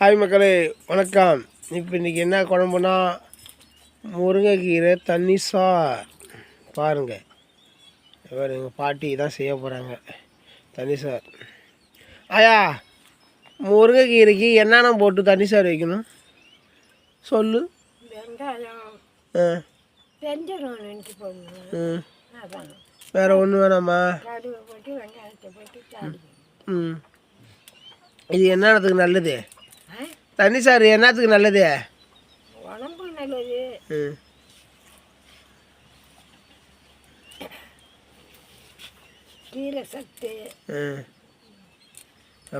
Hi மக்களே. வணக்கம். இப்போ இன்றைக்கி என்ன குழம்புனா? முருங்கைக்கீரை தண்ணி சார். பாருங்கள் இவர் எங்கள் பாட்டி தான் செய்ய போகிறாங்க தண்ணி சார். ஆயா முருங்கைக்கீரைக்கு என்னென்ன போட்டு தண்ணி சார் வைக்கணும்? சொல்லு. வேறு ஒன்றும் வேணாமா? ம். இது என்னத்துக்கு நல்லது? தண்ணி சார் என்னத்துக்கு நல்லது? உடம்பு நல்லது. ம் சத்து. ம்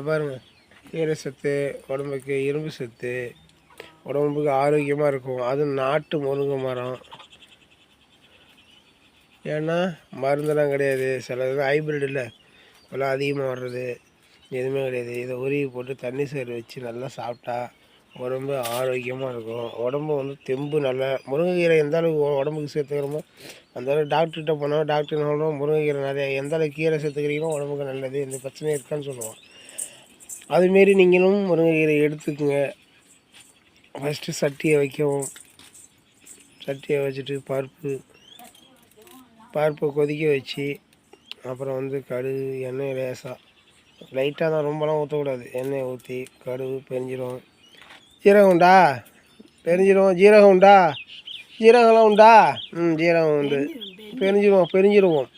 பாருங்க. கீரை சத்து உடம்புக்கு இரும்பு சத்து உடம்புக்கு ஆரோக்கியமாக இருக்கும். அதுவும் நாட்டு முருங்கை மரம். ஏன்னா மருந்தெல்லாம் கிடையாது. சில இது ஹைப்ரிட் இல்லை. இப்போல்லாம் அதிகமாக வர்றது. எதுவுமே கிடையாது. இதை உருவி போட்டு தண்ணி சோறு வச்சு நல்லா சாப்பிட்டா உடம்பு ஆரோக்கியமாக இருக்கும். உடம்பு வந்து தெம்பு நல்லா முருங்கைக்கீரை எந்த அளவுக்கு உடம்புக்கு சேர்த்துக்கிறோமோ அந்த அளவுக்கு டாக்டர்கிட்ட போனால் டாக்டர் என்ன சொல்கிறோம் முருங்கைக்கீரை நிறைய எந்த அளவுக்கு கீரை சேர்த்துக்கிறீங்களோ உடம்புக்கு நல்லது. எந்த பிரச்சனையும் இருக்கான்னு சொல்லுவோம். அதுமாரி நீங்களும் முருங்கைக்கீரை எடுத்துக்கோங்க. ஃபஸ்ட்டு சட்டியை வைக்கவும். சட்டியை வச்சுட்டு பருப்பு பருப்பை கொதிக்க வச்சு அப்புறம் வந்து கடுகு எண்ணெய் லேசாக லைட்டாக தான் ரொம்பலாம் ஊற்றக்கூடாது எண்ணெயை ஊற்றி கடுகு பெரிஞ்சிரும் ஜீரகம் உண்டா? பெரிஞ்சிரும் ஜீரகம் உண்டா? ஜீரகம்லாம் உண்டா? ம் ஜீரகம் உண்டு. பெரிஞ்சிருவோம் பெரிஞ்சிருவோம்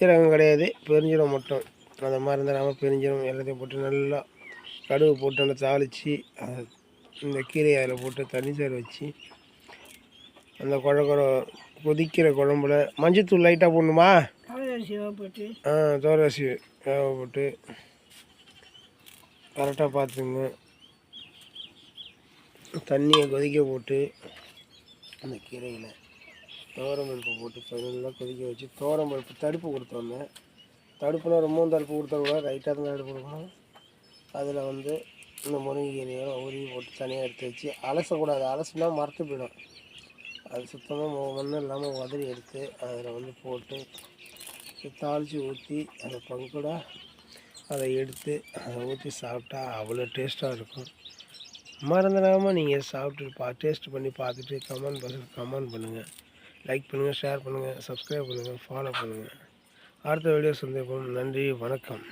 ஜீரகம் கிடையாது. பெரிஞ்சிடும் மட்டும். அந்த மாதிரி இருந்தால் நம்ம எல்லாத்தையும் போட்டு நல்லா கடுகு போட்டு நல்லா தாளித்து அதை இந்த கீரையை அதில் போட்டு தண்ணி சேர் வச்சு அந்த குழ குழ கொதிக்கிற குழம்புல மஞ்சத்தூள் லைட்டாக போடணுமா? ஆ தோரசி வேக போட்டு. கரெக்டாக பார்த்துங்க. தண்ணியை கொதிக்க போட்டு அந்த கீரையில் பருப்பு போட்டு நல்லா கொதிக்க வச்சு பருப்பு தடுப்பு கொடுத்தோன்னே தடுப்புனா ரொம்பவும் தடுப்பு கொடுத்தோம்னா ரைட்டாக தான் தடுப்பு கொடுக்கணும். அதில் வந்து இந்த முருங்கைக்கீரையை உருவி போட்டு தனியாக எடுத்து வச்சு அலசக்கூடாது. அலசுனா மரத்து போயிடும். அது சுத்தமாக மண்ணும் இல்லாமல் உதறி எடுத்து அதில் வந்து போட்டு தாளித்து ஊற்றி அதை பங்குட அதை எடுத்து அதை ஊற்றி சாப்பிட்டா அவ்வளோ டேஸ்ட்டாக இருக்கும். மறந்துடாமல் நீங்கள் சாப்பிட்டு பா டேஸ்ட் பண்ணி பார்த்துட்டு கமெண்ட் பாக்ஸில் கமெண்ட் பண்ணுங்கள் லைக் பண்ணுங்கள் ஷேர் பண்ணுங்கள் சப்ஸ்கிரைப் பண்ணுங்கள் ஃபாலோ பண்ணுங்கள் அடுத்த வீடியோ சந்திப்போம். நன்றி வணக்கம்.